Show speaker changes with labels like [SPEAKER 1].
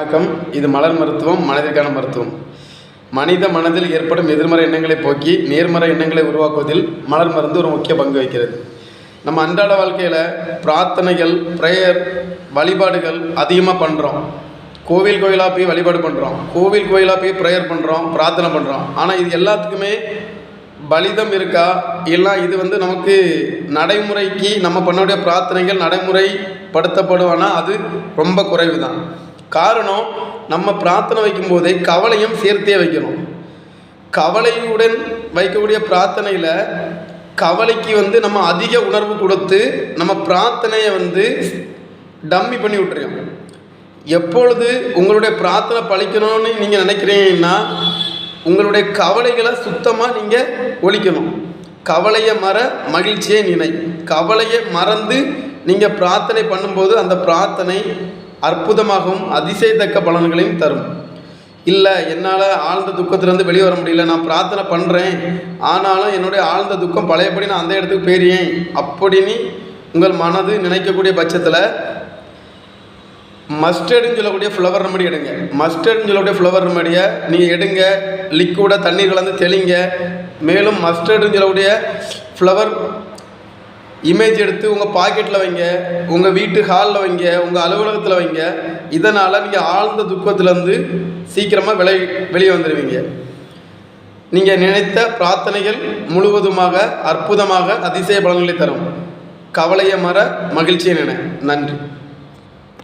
[SPEAKER 1] வணக்கம். இது மலர் மருத்துவம் மனதிற்கான மருத்துவம். மனித மனதில் ஏற்படும் எதிர்மறை எண்ணங்களை போக்கி நேர்மறை எண்ணங்களை உருவாக்குவதில் மலர் மருந்து ஒரு முக்கிய பங்கு வகிக்கிறது. நம்ம அன்றாட வாழ்க்கையில் பிரார்த்தனைகள் ப்ரேயர் வழிபாடுகள் அதிகமாக பண்ணுறோம் கோவில் கோயிலாக போய் வழிபாடு பண்ணுறோம் கோவில் கோயிலாக போய் ப்ரேயர் பண்ணுறோம் பிரார்த்தனை பண்ணுறோம் ஆனால் இது எல்லாத்துக்குமே பலிதம் இருக்கா? இல்லை இது வந்து நமக்கு நடைமுறைக்கு நம்ம பண்ணக்கூடிய பிரார்த்தனைகள் நடைமுறைப்படுத்தப்படுவானா? அது ரொம்ப குறைவு தான் காரணம் நம்ம பிரார்த்தனை வைக்கும்போதே கவலையும் சேர்த்தே வைக்கணும். கவலையுடன் வைக்கக்கூடிய பிரார்த்தனையில் கவலைக்கு வந்து நம்ம அதிக உணர்வு கொடுத்து நம்ம பிரார்த்தனையை வந்து டம்மி பண்ணி விட்டுருக்கோம் எப்பொழுது உங்களுடைய பிரார்த்தனை பழிக்கணும்னு நீங்கள் நினைக்கிறீங்கன்னா உங்களுடைய கவலைகளை சுத்தமாக நீங்கள் ஒழிக்கணும். கவலையை மற மகிழ்ச்சியை நினை. கவலையை மறந்து நீங்கள் பிரார்த்தனை பண்ணும்போது அந்த பிரார்த்தனை அற்புதமாகவும் அதிசயத்தக்க பலன்களையும் தரும். இல்லை என்னால் ஆழ்ந்த துக்கத்திலேருந்து வெளியே வர முடியல. நான் பிரார்த்தனை பண்ணுறேன் ஆனாலும் என்னுடைய ஆழ்ந்த துக்கம் பழையபடி நான் அந்த இடத்துக்கு போயிருவேன் அப்படின்னு உங்கள் மனது நினைக்கக்கூடிய பட்சத்தில் மஸ்டர்டுன்னு சொல்லக்கூடிய ஃப்ளவர் ரெமடி எடுங்க. மஸ்டர்டுன்னு சொல்லக்கூடிய ஃப்ளவர் ரெமடியை நீங்கள் எடுங்க. லிக்விடாக தண்ணீர் கலந்து தெளிங்க. மேலும் மஸ்டர்டுன்னு சொல்லக்கூடிய ஃப்ளவர் இமேஜ் எடுத்து உங்கள் பாக்கெட்டில் வைங்க உங்கள் வீட்டு ஹாலில் வைங்க உங்கள் அலுவலகத்தில் வைங்க. இதனால் நீங்கள் ஆழ்ந்த துக்கத்திலேருந்து சீக்கிரமாக விலை வெளியே வந்துடுவீங்க நீங்கள் நினைத்த பிரார்த்தனைகள் முழுவதுமாக அற்புதமாக அதிசய பலன்களை தரும். கவலையை மற மகிழ்ச்சியை நினை. நன்றி.